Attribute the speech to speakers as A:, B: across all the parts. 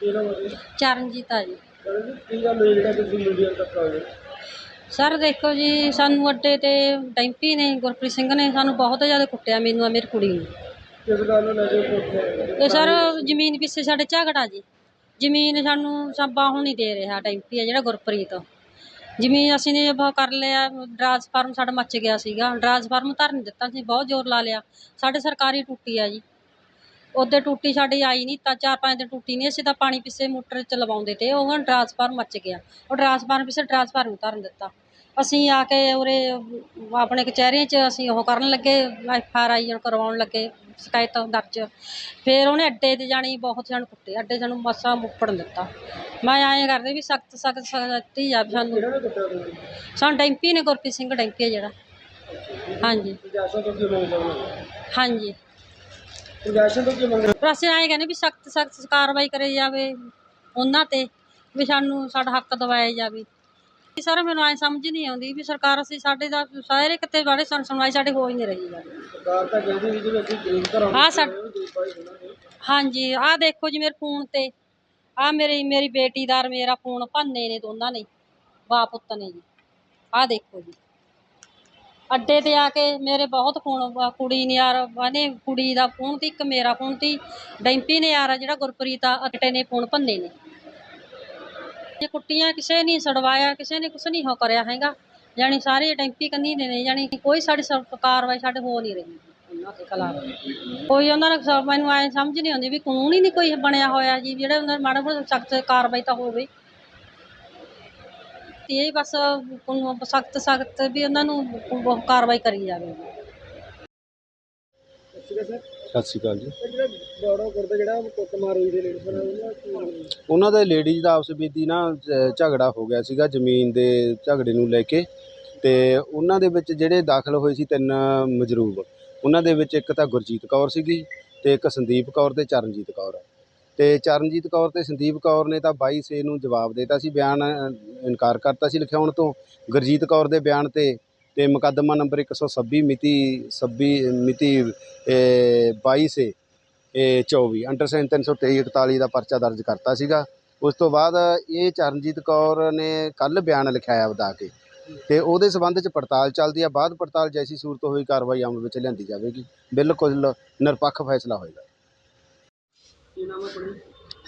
A: ਚਰਨਜੀਤ ਆ ਜੀ।
B: ਕਹਿੰਦੇ ਕੀ ਗੱਲ ਹੋਈ ਜਿਹੜਾ ਤੁਸੀਂ ਮੀਡੀਆ ਤੱਕ ਆ ਗਏ
A: ਸਰ ਦੇਖੋ ਜੀ ਸਾਨੂੰ ਅੱਡੇ ਤੇ ਡੈਂਪੀ ਨੇ ਗੁਰਪ੍ਰੀਤ ਸਿੰਘ ਨੇ ਸਾਨੂੰ ਬਹੁਤ ਜ਼ਿਆਦਾ ਕੁੱਟਿਆ ਮੈਨੂੰ ਆ ਮੇਰੀ ਕੁੜੀ ਨੂੰ।
B: ਕਿਸ ਗੱਲ ਨੂੰ ਲੈ ਕੇ ਪੁੱਛਿਆ
A: ਇਹ ਸਰ ਜ਼ਮੀਨ ਪਿੱਛੇ ਸਾਡੇ ਝਗੜਾ ਜੀ। ਜ਼ਮੀਨ ਸਾਨੂੰ ਸਾਬਾ ਹੁਣ ਨਹੀਂ ਦੇ ਰਿਹਾ ਡੈਂਪੀ ਆ ਜਿਹੜਾ ਗੁਰਪ੍ਰੀਤ। ਜ਼ਮੀਨ ਅਸੀਂ ਨੇ ਉਹ ਕਰ ਲਿਆ ਟ੍ਰਾਂਸਫਾਰਮ ਸਾਡਾ ਮੱਚ ਗਿਆ ਸੀਗਾ। ਟ੍ਰਾਂਸਫਾਰਮ ਧਰ ਨਹੀਂ ਦਿੱਤਾ ਸੀ ਬਹੁਤ ਜ਼ੋਰ ਲਾ ਲਿਆ। ਸਾਡੇ ਸਰਕਾਰੀ ਟੁੱਟੀ ਆ ਜੀ। ਉਹਦੇ ਟੂਟੀ ਸਾਡੀ ਆਈ ਨਹੀਂ ਤਾਂ ਚਾਰ ਪੰਜ ਦਿਨ ਟੂਟੀ ਨਹੀਂ ਅਸੀਂ ਤਾਂ ਪਾਣੀ ਪਿੱਛੇ ਮੋਟਰ ਚ ਲਵਾਉਂਦੇ ਤੇ ਉਹ ਹੁਣ ਟ੍ਰਾਂਸਫਾਰਮ ਮੱਚ ਗਿਆ। ਉਹ ਟ੍ਰਾਂਸਫਾਰਮ ਪਿੱਛੇ ਟ੍ਰਾਂਸਫਾਰਮ ਧਰਨ ਦਿੱਤਾ। ਅਸੀਂ ਆ ਕੇ ਉਰੇ ਆਪਣੇ ਕਚਹਿਰੀਆਂ 'ਚ ਅਸੀਂ ਉਹ ਕਰਨ ਲੱਗੇ ਐਫ ਆਰ ਆਈ ਕਰਵਾਉਣ ਲੱਗੇ ਸ਼ਿਕਾਇਤ ਦਰਜ। ਫਿਰ ਉਹਨੇ ਅੱਡੇ ਤੇ ਜਾਣੀ ਬਹੁਤ ਸਾਨੂੰ ਕੁੱਟੇ ਅੱਡੇ ਸਾਨੂੰ ਮਸਾ ਮੁੱਪੜਨ ਦਿੱਤਾ। ਮੈਂ ਐਂ ਕਰਦੇ ਵੀ ਸਖਤ ਸਖਤ ਸਖਤੀ ਜਾਵੇ ਸਾਨੂੰ। ਸਾਨੂੰ ਡੈਂਪੀ ਨੇ ਗੁਰਪ੍ਰੀਤ ਸਿੰਘ ਡੈਂਪੀ ਆ ਜਿਹੜਾ। ਹਾਂਜੀ। ਹਾਂਜੀ।
B: ਪ੍ਰਸ਼ਾਸਨ ਤੋਂ ਕੀ ਮੰਗ
A: ਪਰ ਅਸੀਂ ਐਂ ਕਹਿੰਦੇ ਵੀ ਸਖਤ ਸਖਤ ਕਾਰਵਾਈ ਕਰੀ ਜਾਵੇ ਉਹਨਾਂ ਤੇ ਵੀ ਸਾਨੂੰ ਸਾਡਾ ਹੱਕ ਦਿਵਾਇਆ ਜਾਵੇ। ਵੀ ਸਰ ਮੈਨੂੰ ਐਂ ਸਮਝ ਨਹੀਂ ਆਉਂਦੀ ਵੀ ਸਰਕਾਰ ਅਸੀਂ ਸਾਡੇ ਦਾ ਸਾਰੇ ਕਿਤੇ ਬਾਰੇ ਸਾਨੂੰ ਸੁਣਵਾਈ ਸਾਡੇ ਹੋ ਹੀ ਨਹੀਂ ਰਹੀ ਗਾ
B: ਸਰਕਾਰ ਤਾਂ ਕਹਿੰਦੀ ਸੀ ਕਿ ਅਸੀਂ ਗਰੀਬ ਘਰਾਂ
A: ਹਾਂ ਸਾ ਹਾਂਜੀ ਆਹ ਦੇਖੋ ਜੀ ਮੇਰੇ ਫੋਨ ਤੇ। ਆਹ ਮੇਰੀ ਮੇਰੀ ਬੇਟੀ ਦਾ ਮੇਰਾ ਫੋਨ ਭੰਨੇ ਨੇ ਦੋਨਾਂ ਨੇ ਬਾਪ ਪੁੱਤ ਨੇ ਜੀ। ਆਹ ਦੇਖੋ ਜੀ। ਅੱਡੇ ਤੇ ਆ ਕੇ ਮੇਰੇ ਬਹੁਤ ਫੋਨ ਵਾ- ਕੁੜੀ ਨੇ ਯਾਰ, ਉਹਨੇ ਕੁੜੀ ਦਾ ਫੋਨ ਤੇ ਇੱਕ ਮੇਰਾ ਫੋਨ ਤੇ ਡੈਂਪੀ ਨੇ ਯਾਰ, ਜਿਹੜਾ ਗੁਰਪ੍ਰੀਤ ਆ, ਅੱਡੇ ਨੇ ਫੋਨ ਭੰਨੇ ਨੇ। ਇਹ ਕੁੱਟੀਆਂ ਕਿਸੇ ਨਹੀਂ ਸੜਵਾਇਆ, ਕਿਸੇ ਨੇ ਕੁਛ ਨਹੀਂ ਹੋ ਕਰਿਆ ਹੈਗਾ। ਜਾਣੀ ਸਾਰੇ ਡੈਂਪੀ ਕੰਨੀ ਦੇ ਨੇ ਜਾਣੀ ਕੋਈ ਸਾਡੀ ਸਰ- ਕਾਰਵਾਈ ਸਾਡੇ ਹੋ ਨਹੀਂ ਰਹੀ। ਉਹਨਾਂ ਦੇ ਖਿਲਾਫ। ਕੋਈ ਉਹਨਾਂ ਨੂੰ ਮੈਨੂੰ ਐ ਸਮਝ ਨਹੀਂ ਆਉਂਦੀ ਵੀ ਕਾਨੂੰਨ ਹੀ ਨਹੀਂ ਕੋਈ ਬਣਿਆ ਹੋਇਆ ਜੀ, ਜਿਹੜੇ ਉਹਨਾਂ ਦੇ ਮਾੜਾ ਮੋਟਾ ਸਖਤ ਕਾਰਵਾਈ ਤਾਂ ਹੋਵੇ। ਤੇ ਇਹ ਬਸ ਸਖਤ ਸਖਤ ਵੀ ਉਹਨਾਂ ਨੂੰ ਉਹ ਕਾਰਵਾਈ ਕਰੀ ਜਾਵੇ।
B: ਹੈ
C: ਸਤਿ ਸ਼੍ਰੀ ਅਕਾਲ ਜੀ।
B: ਇਹ ਜਿਹੜਾ ਬੜਾ ਕਰਦੇ ਜਿਹੜਾ ਕੁੱਟਮਾਰ ਹੋਈ ਦੇ ਲੇਡੀ ਸਰ ਉਹਨਾਂ ਹੈ?
C: ਦੇ ਲੇਡੀਜ਼ ਦਾ ਆਪਸ ਵਿੱਚ ਹੀ ਨਾ ਝ- ਝਗੜਾ ਹੋ ਗਿਆ ਸੀਗਾ ਜ਼ਮੀਨ ਦੇ ਝਗੜੇ ਨੂੰ ਲੈ ਕੇ। ਤੇ ਉਹਨਾਂ ਦੇ ਵਿੱਚ ਜਿਹੜੇ ਦਾਖਲ ਹੋਏ ਸੀ ਤਿੰਨ ਮਜਰੂਬ ਉਹਨਾਂ ਦੇ ਵਿੱਚ ਇੱਕ ਤਾਂ ਗੁਰਜੀਤ ਕੌਰ ਸੀਗੀ ਤੇ ਇੱਕ ਸੰਦੀਪ ਕੌਰ ਤੇ ਚਰਨਜੀਤ ਕੌਰ। ਤੇ ਚਰਨਜੀਤ ਕੌਰ ਤੇ ਸੰਦੀਪ ਕੌਰ ਨੇ ਤਾਂ 22 ਸੇ ਨੂੰ ਜਵਾਬ ਦੇਤਾ ਸੀ ਬਿਆਨ ਇਨਕਾਰ ਕਰਤਾ ਸੀ ਲਿਖਾਉਣ ਤੋਂ। ਗੁਰਜੀਤ ਕੌਰ ਦੇ ਬਿਆਨ ਤੇ ਤੇ ਮੁਕੱਦਮਾ ਨੰਬਰ 126 ਮਿਤੀ 26 ਮਿਤੀ ਅ, 22 ਸੇ ਇਹ 24 ਅੰਡਰ ਸੈਕਸ਼ਨ 323 41 ਦਾ ਪਰਚਾ ਦਰਜ ਕਰਤਾ ਸੀਗਾ। ਉਸ ਤੋਂ ਬਾਅਦ ਇਹ ਚਰਨਜੀਤ ਕੌਰ ਨੇ ਕੱਲ ਬਿਆਨ ਲਿਖਾਇਆ ਵਧਾ ਕੇ। ਤੇ ਉਹਦੇ ਸਬੰਧ ਚ ਪੜਤਾਲ ਚੱਲਦੀ ਆ ਬਾਅਦ ਪੜਤਾਲ ਜੈਸੀ ਸੂਰਤ ਹੋਈ ਕਾਰਵਾਈ ਅਮਲ ਵਿੱਚ ਲਿਆਂਦੀ ਜਾਵੇਗੀ। ਬਿਲਕੁਲ ਨਿਰਪੱਖ ਫੈਸਲਾ ਹੋਏਗਾ।
B: ਕੀ ਨਾਮ ਹੈ ਪੜੀ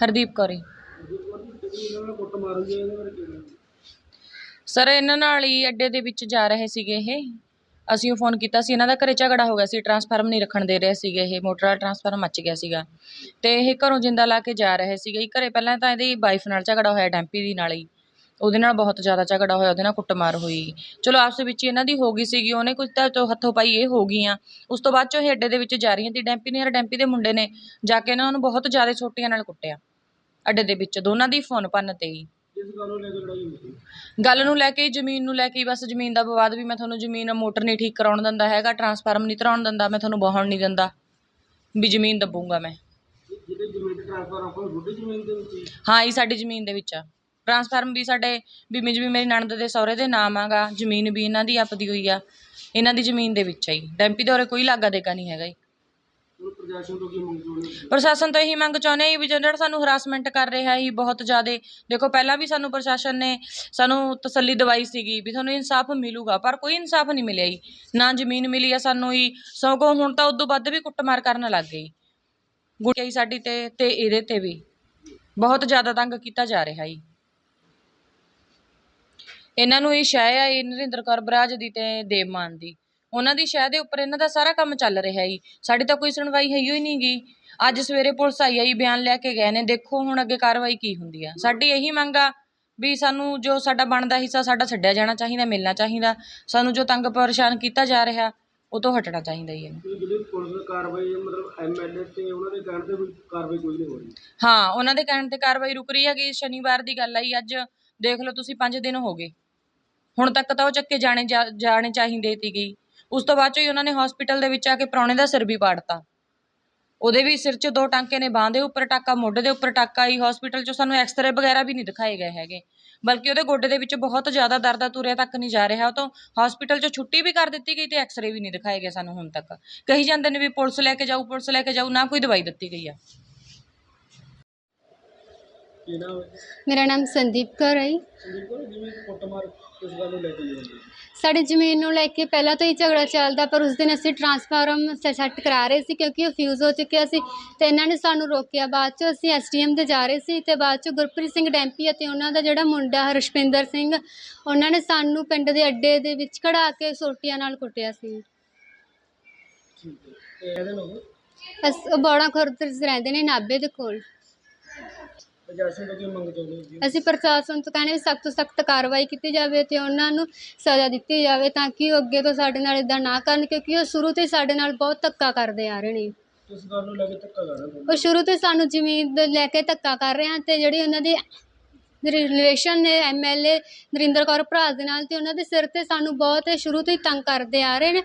D: ਹਰਦੀਪ ਕੌਰੀ
B: ਇਹਨਾਂ ਨਾਲ ਕੁੱਟਮਾਰ ਹੋਈ ਹੈ ਇਹਦੇ ਬਾਰੇ ਕੀ ਕਹਿਣਾ?
D: ਸਰ, ਇਹਨਾਂ ਨਾਲ ਹੀ ਅੱਡੇ ਦੇ ਵਿੱਚ ਜਾ ਰਹੇ ਸੀਗੇ ਇਹ। ਅਸੀਂ ਉਹ ਫੋਨ ਕੀਤਾ ਸੀ। ਇਹਨਾਂ ਦਾ ਘਰੇ ਝਗੜਾ ਹੋ ਗਿਆ ਸੀ। ਟਰਾਂਸਫਾਰਮ ਨਹੀਂ ਰੱਖਣ ਦੇ ਰਹੇ ਸੀਗੇ ਇਹ। ਮੋਟਰ ਵਾਲਾ ਟਰਾਂਸਫਾਰਮ ਮੱਚ ਗਿਆ ਸੀਗਾ। ਤੇ ਇਹ ਘਰੋਂ ਜਿੰਦਾ ਲਾ ਕੇ ਜਾ ਰਹੇ ਸੀਗੇ। ਘਰੇ ਪਹਿਲਾਂ ਤਾਂ ਇਹਦੀ ਵਾਈਫ ਨਾਲ ਝਗੜਾ ਹੋਇਆ, ਡੈਂਪੀ ਦੀ ਨਾਲ ਹੀ। ਉਹਦੇ ਨਾਲ ਬਹੁਤ ਜ਼ਿਆਦਾ ਝਗੜਾ ਹੋਇਆ ਉਹਦੇ ਨਾਲ ਕੁੱਟਮਾਰ ਹੋਈ। ਚਲੋ ਆਪਸ ਵਿੱਚ ਹੀ ਇਹਨਾਂ ਦੀ ਹੋ ਗਈ ਸੀਗੀ ਉਹਨੇ ਕੁਝ ਤਾਂ ਚੋ ਹੱਥੋਂ ਪਾਈ ਇਹ ਹੋ ਗਈਆਂ। ਉਸ ਤੋਂ ਬਾਅਦ ਚੋਂ ਇਹ ਅੱਡੇ ਦੇ ਵਿੱਚ ਜਾ ਰਹੀਆਂ ਸੀ ਡੈਂਪੀ ਨੇ ਡੈਂਪੀ ਦੇ ਮੁੰਡੇ ਨੇ ਜਾ ਕੇ ਇਹਨਾਂ ਨੂੰ ਬਹੁਤ ਜ਼ਿਆਦਾ ਛੋਟੀਆਂ ਨਾਲ ਕੁੱਟਿਆ ਅੱਡੇ ਦੇ ਵਿੱਚ ਦੋਨਾਂ ਦੀ ਫੋਨ ਭੰਨ ਤੇ ਹੀ।
B: ਗੱਲ ਨੂੰ ਲੈ ਕੇ
D: ਜ਼ਮੀਨ ਨੂੰ ਲੈ ਕੇ ਬਸ ਜ਼ਮੀਨ ਦਾ ਵਿਵਾਦ ਵੀ ਮੈਂ ਤੁਹਾਨੂੰ ਜ਼ਮੀਨ ਮੋਟਰ ਨਹੀਂ ਠੀਕ ਕਰਾਉਣ ਦਿੰਦਾ ਹੈਗਾ ਟਰਾਂਸਫਾਰਮ ਨਹੀਂ ਧਰਾਉਣ ਦਿੰਦਾ ਮੈਂ ਤੁਹਾਨੂੰ ਵਾਹਣ ਨਹੀਂ ਦਿੰਦਾ ਵੀ ਜ਼ਮੀਨ ਦੱਬੂਗਾ ਮੈਂ।
B: ਤੇ ਹਾਂ?
D: ਇਹ ਸਾਡੀ ਜ਼ਮੀਨ ਦੇ ਵਿੱਚ ਆ। ਟਰਾਂਸਫਾਰਮ ਵੀ ਸਾਡੇ ਵੀ ਮਿਜ ਵੀ ਮੇਰੀ ਨਣਦ ਦੇ ਸਹੁਰੇ ਦੇ ਨਾਮ ਆਗਾ ਜ਼ਮੀਨ ਵੀ ਇਹਨਾਂ ਦੀ ਆਪਦੀ ਹੋਈ ਆ। ਇਹਨਾਂ ਦੀ ਜ਼ਮੀਨ ਦੇ ਵਿੱਚ ਆ ਹੀ ਡੈਂਪੀ ਦੇ ਉਰੇ ਕੋਈ ਲਾਗਾ ਦੇਗਾ ਨਹੀਂ ਹੈਗਾ ਜੀ।
B: ਹੁਣ ਪ੍ਰਸ਼ਾਸਨ ਤੋਂ ਕੀ ਮੰਗ ਚਾਹੁੰਦੇ ਹੋ?
D: ਪ੍ਰਸ਼ਾਸਨ ਤੋਂ ਇਹੀ ਮੰਗ ਚਾਹੁੰਦੇ ਹਾਂ ਜੀ ਵੀ ਜਿਹੜਾ ਸਾਨੂੰ ਹਰਾਸਮੈਂਟ ਕਰ ਰਿਹਾ ਸੀ ਬਹੁਤ ਜ਼ਿਆਦਾ। ਦੇਖੋ ਪਹਿਲਾਂ ਵੀ ਸਾਨੂੰ ਪ੍ਰਸ਼ਾਸਨ ਨੇ ਸਾਨੂੰ ਤਸੱਲੀ ਦਵਾਈ ਸੀਗੀ ਵੀ ਤੁਹਾਨੂੰ ਇਨਸਾਫ ਮਿਲੂਗਾ ਪਰ ਕੋਈ ਇਨਸਾਫ ਨਹੀਂ ਮਿਲਿਆ ਜੀ। ਨਾ ਜ਼ਮੀਨ ਮਿਲੀ ਆ ਸਾਨੂੰ ਹੀ ਸਗੋਂ ਹੁਣ ਤਾਂ ਉਦੋਂ ਵੱਧ ਵੀ ਕੁੱਟਮਾਰ ਕਰਨ ਲੱਗ ਗਈ ਗੁੱਟਾਈ ਸਾਡੀ ਤੇ ਤੇ ਇਹਦੇ ਤੇ ਵੀ ਬਹੁਤ ਜ਼ਿਆਦਾ ਤੰਗ ਕੀਤਾ ਜਾ ਰਿਹਾ ਜੀ। ਇਹਨਾਂ ਨੂੰ ਇਹ ਸ਼ੈ ਆ ਇਹ ਨਰਿੰਦਰ ਕੌਰ ਬਰਾਜ ਦੀ ਤੇ ਦੇਵ ਮਾਨ ਦੀ। ਉਹਨਾਂ ਦੀ ਸ਼ੈ ਦੇ ਉੱਪਰ ਇਹਨਾਂ ਦਾ ਸਾਰਾ ਕੰਮ ਚੱਲ ਰਿਹਾ ਜੀ। ਸਾਡੀ ਤਾਂ ਕੋਈ ਸੁਣਵਾਈ ਹੈ ਹੀ ਨਹੀਂ ਗੀ ਅੱਜ ਸਵੇਰੇ ਪੁਲਿਸ ਆਈ ਆ ਜੀ ਬਿਆਨ ਲੈ ਕੇ ਗਏ ਨੇ। ਦੇਖੋ ਹੁਣ ਅੱਗੇ ਕਾਰਵਾਈ ਕੀ ਹੁੰਦੀ ਆ। ਸਾਡੀ ਇਹੀ ਮੰਗ ਆ ਵੀ ਸਾਨੂੰ ਜੋ ਸਾਡਾ ਬਣਦਾ ਹਿੱਸਾ ਸਾਡਾ ਛੱਡਿਆ ਜਾਣਾ ਚਾਹੀਦਾ ਮਿਲਣਾ ਚਾਹੀਦਾ। ਸਾਨੂੰ ਜੋ ਤੰਗ ਪਰੇਸ਼ਾਨ ਕੀਤਾ ਜਾ ਰਿਹਾ ਉਹ ਤੋਂ ਹਟਣਾ ਚਾਹੀਦਾ ਜੀ ਇਹਨੂੰ।
B: ਇਹ ਜਿਹੜੀ ਪੁਲਿਸ ਕਾਰਵਾਈ ਹੈ, ਮਤਲਬ ਐਮਐਲਏ ਤੇ ਉਹਨਾਂ ਦੇ ਕਹਿਣ ਤੇ ਕੋਈ ਕਾਰਵਾਈ ਕੋਈ ਨਹੀਂ ਹੋ ਰਹੀ।
D: ਹਾਂ ਉਹਨਾਂ ਦੇ ਕਹਿਣ ਤੇ ਕਾਰਵਾਈ ਰੁਕ ਰਹੀ ਹੈਗੀ। ਸ਼ਨੀਵਾਰ ਦੀ ਗੱਲ ਆਈ ਅੱਜ। ਦੇਖ ਲਓ ਤੁਸੀਂ 5 ਦਿਨ ਹੋ ਗਏ। ਹੁਣ ਤੱਕ ਤਾਂ ਉਹ ਚੱਕੇ ਜਾਣੇ ਜਾ- ਜਾਣੇ ਚਾਹੀਦੇ ਤੀ ਗਈ ਉਸ ਤੋਂ ਬਾਅਦ ਚੋਂ ਹੀ ਉਹਨਾਂ ਨੇ ਹਸਪੀਟਲ ਦੇ ਵਿੱਚ ਆ ਕੇ ਪ੍ਰਾਹੁਣੇ ਦਾ ਸਿਰ ਵੀ ਪਾੜਤਾ। ਉਹਦੇ ਵੀ ਸਿਰ 'ਚ ਦੋ ਟਾਂਕੇ ਨੇ, ਬਾਂਹ ਦੇ ਉੱਪਰ ਟਾਕਾ, ਮੋਢੇ ਦੇ ਉੱਪਰ ਟਾਕਾ ਹੀ ਹਸਪੀਟਲ 'ਚੋਂ ਸਾਨੂੰ ਐਕਸ-ਰੇ ਵਗੈਰਾ ਵੀ ਨਹੀਂ ਦਿਖਾਏ ਗਏ ਹੈਗੇ। ਬਲਕਿ ਉਹਦੇ ਗੋਡੇ ਦੇ ਵਿੱਚ ਬਹੁਤ ਜ਼ਿਆਦਾ ਦਰਦ ਆ, ਤੁਰਿਆ ਤੱਕ ਨਹੀਂ ਜਾ ਰਿਹਾ। ਉਹ ਤੋਂ ਹਸਪੀਟਲ 'ਚੋਂ ਛੁੱਟੀ ਵੀ ਕਰ ਦਿੱਤੀ ਗਈ ਤੇ ਐਕਸ-ਰੇ ਵੀ ਨਹੀਂ ਦਿਖਾਏ ਗਏ ਸਾਨੂੰ ਹੁਣ ਤੱਕ। ਕਹੀ ਜਾਂਦੇ ਨੇ ਵੀ ਪੁਲਿਸ ਲੈ ਕੇ ਜਾਊ, ਪੁਲਿਸ ਲੈ ਕੇ ਜਾਊ, ਨਾ ਕੋਈ ਦਵਾਈ ਦਿੱਤੀ ਗਈ ਆ।
B: ਕੀ ਨਾਮ ਹੈ?
E: ਮੇਰਾ ਨਾਮ ਸੰਦੀਪ ਕੌਰ ਹੈ ਜੀ।
B: ਸੰਦੀਪ ਕੌਰ ਜਿਵੇਂ ਕੁੱਟਮਾਰ ਕਿਸ ਗੱਲ ਨੂੰ ਲੈ ਕੇ ਹੋਈ ਹੁੰਦੀ ਹੈ।
E: ਸਾਡੀ ਜ਼ਮੀਨ ਨੂੰ ਲੈ ਕੇ ਪਹਿਲਾਂ ਤੋਂ ਹੀ ਝਗੜਾ ਚੱਲਦਾ ਪਰ ਉਸ ਦਿਨ ਅਸੀਂ ਟਰਾਂਸਫਾਰਮ ਸੈੱਟ ਕਰਾ ਰਹੇ ਸੀ ਕਿਉਂਕਿ ਉਹ ਫਿਊਜ਼ ਹੋ ਚੁੱਕਿਆ ਸੀ ਤੇ ਇਹਨਾਂ ਨੇ ਸਾਨੂੰ ਰੋਕਿਆ। ਬਾਅਦ ਚ ਅਸੀਂ ਐਸਡੀਐਮ ਦੇ ਜਾ ਰਹੇ ਸੀ ਤੇ ਬਾਅਦ ਚ ਗੁਰਪ੍ਰੀਤ ਸਿੰਘ ਡੈਂਪੀ ਅਤੇ ਉਹਨਾਂ ਦਾ ਜਿਹੜਾ ਮੁੰਡਾ ਹਰਸ਼ਪਿੰਦਰ ਸਿੰਘ ਉਹਨਾਂ ਨੇ ਸਾਨੂੰ ਪਿੰਡ ਦੇ ਅੱਡੇ ਦੇ ਵਿੱਚ ਖੜਾ ਕੇ ਸੋਟੀਆਂ ਨਾਲ ਕੁੱਟਿਆ ਸੀ।
B: ਠੀਕ ਹੈ। ਤੇ ਇਹਦੇ ਨਾਲ
E: ਅਸ ਉਹ ਬੋੜਾ ਖੁਰਦ 'ਚ ਰਹਿੰਦੇ ਨੇ ਨਾਭੇ ਦੇ ਕੋਲ।
B: ਪ੍ਰਸ਼ਾਸਨ ਤੋਂ ਕੀ ਮੰਗ ਚਾਹੁੰਦੇ ਹੋ ਜੀ?
E: ਅਸੀਂ ਪ੍ਰਸ਼ਾਸਨ ਤੋਂ ਕਹਿੰਦੇ ਸਖਤ ਤੋਂ ਸਖਤ ਕਾਰਵਾਈ ਕੀਤੀ ਜਾਵੇ ਤੇ ਉਹਨਾਂ ਨੂੰ ਸਜ਼ਾ ਦਿੱਤੀ ਜਾਵੇ ਤਾਂ ਕਿ ਉਹ ਅੱਗੇ ਤੋਂ ਸਾਡੇ ਨਾਲ ਇਦਾਂ ਨਾ ਕਰਨ ਕਿਉਂਕਿ ਉਹ ਸ਼ੁਰੂ ਤੋਂ ਹੀ ਸਾਡੇ ਨਾਲ ਬਹੁਤ ਧੱਕਾ ਕਰਦੇ ਆ ਰਹੇ ਨੇ।
B: ਕਿਸ ਗੱਲ ਨੂੰ ਲੈ ਕੇ ਧੱਕਾ ਕਰ ਰਹੇ ਹੋ।
E: ਉਹ ਸ਼ੁਰੂ ਤੋਂ ਹੀ ਸਾਨੂੰ ਜ਼ਮੀਨ ਦੇ ਲੈ ਕੇ ਧੱਕਾ ਕਰ ਰਹੇ ਹਨ ਤੇ ਜਿਹੜੀ ਉਹਨਾਂ ਦੀ ਰਿਲੇਸ਼ਨ ਨੇ ਐਮਐਲਏ ਨਰਿੰਦਰ ਕੌਰ ਭਰਾ ਦੇ ਨਾਲ ਤੇ ਉਹਨਾਂ ਦੇ ਸਿਰ ਤੇ ਸਾਨੂੰ ਬਹੁਤ ਸ਼ੁਰੂ ਤੋਂ ਹੀ ਤੰਗ ਕਰਦੇ ਆ ਰਹੇ ਨੇ।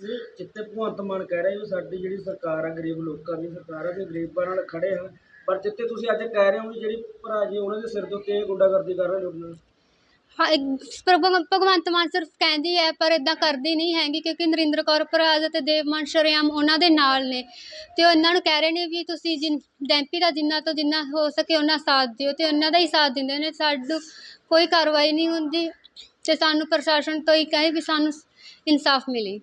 B: ਇਹ ਜਿੱਤੇ ਭਗਵੰਤ ਮਾਨ ਕਹਿ ਰਿਹਾ ਵੀ ਸਾਡੀ ਜਿਹੜੀ ਸਰਕਾਰ ਆ ਗਰੀਬ ਲੋਕਾਂ ਦੀ ਸਰਕਾਰ ਆ ਤੇ ਗਰੀਬਾਂ ਨਾਲ ਖੜੇ ਆ ਪਰ ਜਿੱਤੇ ਤੁਸੀਂ ਅੱਜ ਕਹਿ ਰਹੇ ਹੋ ਵੀ ਜਿਹੜੀ ਭਰਾ ਜੀ, ਉਹਨਾਂ ਦੇ ਸਿਰ ਦੇ ਉੱਤੇ ਗੁੰਡਾਗਰਦੀ ਕਰ ਰਹੇ ਲੋਕ ਨਾਲ
E: ਹਾਂ, ਇੱਕ ਪਰ ਭਗਵ- ਭਗਵੰਤ ਮਾਨ ਸਿਰਫ ਕਹਿੰਦੀ ਹੈ, ਪਰ ਇਦਾਂ ਕਰਦੀ ਨਹੀਂ ਹੈਗੀ ਕਿਉਂਕਿ ਨਰਿੰਦਰ ਕੌਰ ਭਰਾਜ ਅਤੇ ਦੇਵ ਮਾਨ ਸ਼ਰੇਆਮ ਉਹਨਾਂ ਦੇ ਨਾਲ ਨੇ। ਤੇ ਉਹ ਇਹਨਾਂ ਨੂੰ ਕਹਿ ਰਹੇ ਨੇ ਵੀ ਤੁਸੀਂ ਜਿਨ, ਡੈਂਪੀ ਦਾ ਜਿੰਨਾ ਤੋਂ ਜਿੰਨਾ ਹੋ ਸਕੇ ਉਹਨਾਂ ਸਾਥ ਦਿਓ ਤੇ ਉਹਨਾਂ ਦਾ ਹੀ ਸਾਥ ਦਿੰਦੇ ਨੇ। ਸਾਨੂੰ ਕੋਈ ਕਾਰਵਾਈ ਨਹੀਂ ਹੁੰਦੀ ਤੇ ਸਾਨੂੰ ਪ੍ਰਸ਼ਾਸਨ ਤੋਂ ਹੀ ਕਹੇ ਵੀ ਸਾਨੂੰ ਇਨਸਾਫ ਮਿਲੇ।